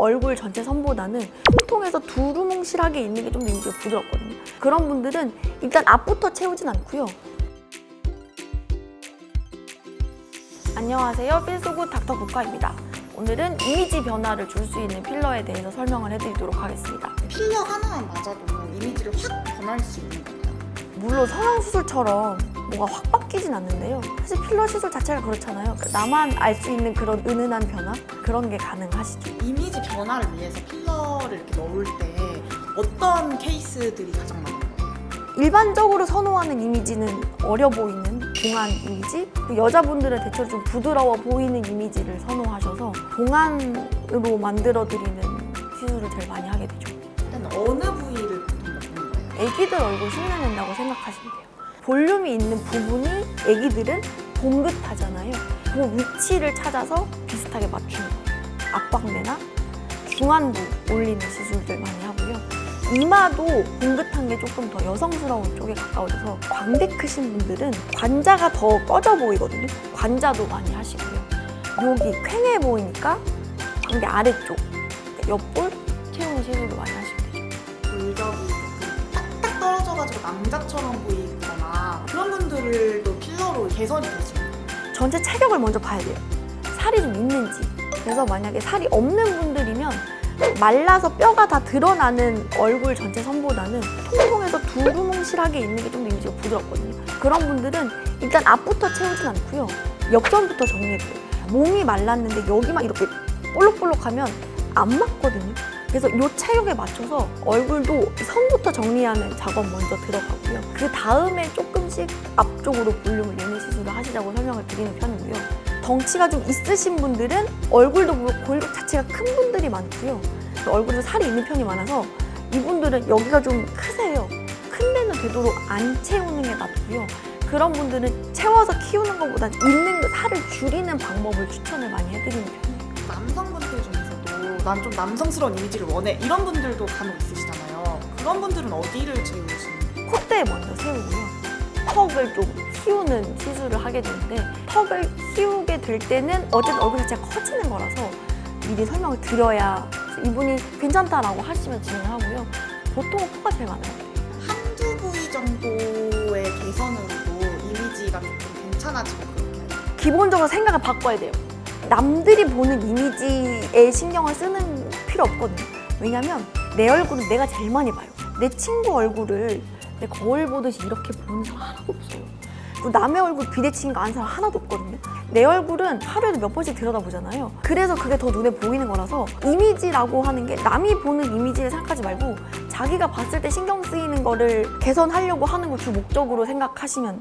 얼굴 전체 선보다는 통통해서 두루뭉실하게 있는 게 좀더 이미지가 부드럽거든요. 그런 분들은 일단 앞부터 채우진 않고요. 안녕하세요. 필소구 닥터 국화입니다. 오늘은 이미지 변화를 줄 수 있는 필러에 대해서 설명을 해드리도록 하겠습니다. 필러 하나만 맞아도 이미지를 확 변할 수 있는 건가요? 물론 성형 수술처럼 뭐가 확 바뀌진 않는데요. 사실 필러 시술 자체가 그렇잖아요. 나만 알 수 있는 그런 은은한 변화 그런 게 가능하시죠. 이미지 변화를 위해서 필러를 이렇게 넣을 때 어떤 케이스들이 가장 거예요? 일반적으로 선호하는 이미지는 어려 보이는 동안 이미지 그리고 여자분들은 대체로 좀 부드러워 보이는 이미지를 선호하셔서 동안으로 만들어드리는 시술을 제일 많이 하게 되죠. 일단 어느 부위를 보통 넣는 거예요? 애기들 얼굴 흉내낸다고 생각하시면 돼요. 볼륨이 있는 부분이 애기들은 봉긋하잖아요. 그 위치를 찾아서 비슷하게 맞추는 거예요. 앞광대나 중안부 올리는 시술들 많이 하고요. 이마도 봉긋한 게 조금 더 여성스러운 쪽에 가까워져서 광대 크신 분들은 관자가 더 꺼져 보이거든요. 관자도 많이 하시고요. 여기 퀭해 보이니까 광대 아래쪽, 옆볼 채우는 시술도 많이 하시면 되죠. 조금 딱딱 떨어져가지고 남자처럼 보이거나 분들도 필러로 개선이 되시나요? 전체 체격을 먼저 봐야 돼요. 살이 좀 있는지. 그래서 만약에 살이 없는 분들이면 말라서 뼈가 다 드러나는 얼굴 전체 선보다는 통통해서 두루뭉실하게 있는 게 좀 더 이미지가 부드럽거든요. 그런 분들은 일단 앞부터 채우진 않고요. 옆선부터 정리해줘요. 몸이 말랐는데 여기만 이렇게 볼록볼록하면 안 맞거든요. 그래서 이 체격에 맞춰서 얼굴도 선부터 정리하는 작업 먼저 들어가고요. 그 다음에 조금씩 앞쪽으로 볼륨을 내는 시술을 하시자고 설명을 드리는 편이고요. 덩치가 좀 있으신 분들은 얼굴도 골격 자체가 큰 분들이 많고요. 얼굴에 살이 있는 편이 많아서 이분들은 여기가 좀 크세요. 큰 데는 되도록 안 채우는 게 낫고요. 그런 분들은 채워서 키우는 것보단 있는 그 살을 줄이는 방법을 추천을 많이 해드리는 편이에요. 남성분들 중에서도 난 좀 남성스러운 이미지를 원해 이런 분들도 간혹 있으시잖아요. 그런 분들은 어디를 채우시는? 콧대에 먼저 세우고요. 턱을 좀 키우는 시술을 하게 되는데 턱을 키우게 될 때는 어쨌든 얼굴 자체가 커지는 거라서 미리 설명을 드려야 이분이 괜찮다라고 하시면 진행을 하고요. 보통은 코가 제일 많아요. 한두 부위 정도의 개선으로도 이미지가 조금 괜찮아지고 그렇게 해요. 기본적으로 생각을 바꿔야 돼요. 남들이 보는 이미지에 신경을 쓰는 필요 없거든요. 왜냐면 내 얼굴은 내가 제일 많이 봐요. 내 친구 얼굴을 내 거울 보듯이 이렇게 보는 사람 하나도 없어요. 그리고 남의 얼굴 비대칭인 거 아는 사람 하나도 없거든요. 내 얼굴은 하루에도 몇 번씩 들여다보잖아요. 그래서 그게 더 눈에 보이는 거라서 이미지라고 하는 게 남이 보는 이미지를 생각하지 말고 자기가 봤을 때 신경 쓰이는 거를 개선하려고 하는 걸 주 목적으로 생각하시면.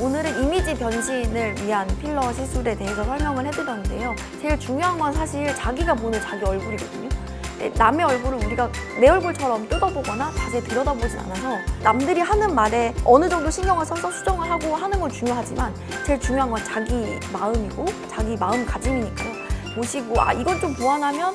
오늘은 이미지 변신을 위한 필러 시술에 대해서 설명을 해드렸는데요. 제일 중요한 건 사실 자기가 보는 자기 얼굴이거든요. 네, 남의 얼굴을 우리가 내 얼굴처럼 뜯어보거나 자세히 들여다보진 않아서 남들이 하는 말에 어느 정도 신경을 써서 수정을 하고 하는 건 중요하지만 제일 중요한 건 자기 마음이고 자기 마음가짐이니까요. 보시고 아 이건 좀 보완하면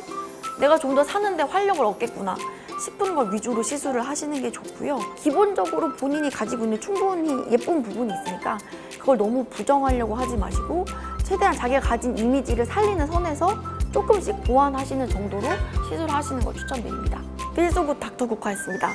내가 좀 더 사는데 활력을 얻겠구나 싶은 걸 위주로 시술을 하시는 게 좋고요. 기본적으로 본인이 가지고 있는 충분히 예쁜 부분이 있으니까 그걸 너무 부정하려고 하지 마시고 최대한 자기가 가진 이미지를 살리는 선에서 조금씩 보완하시는 정도로 시술을 하시는 걸 추천드립니다. 필소구 닥터 국화였습니다.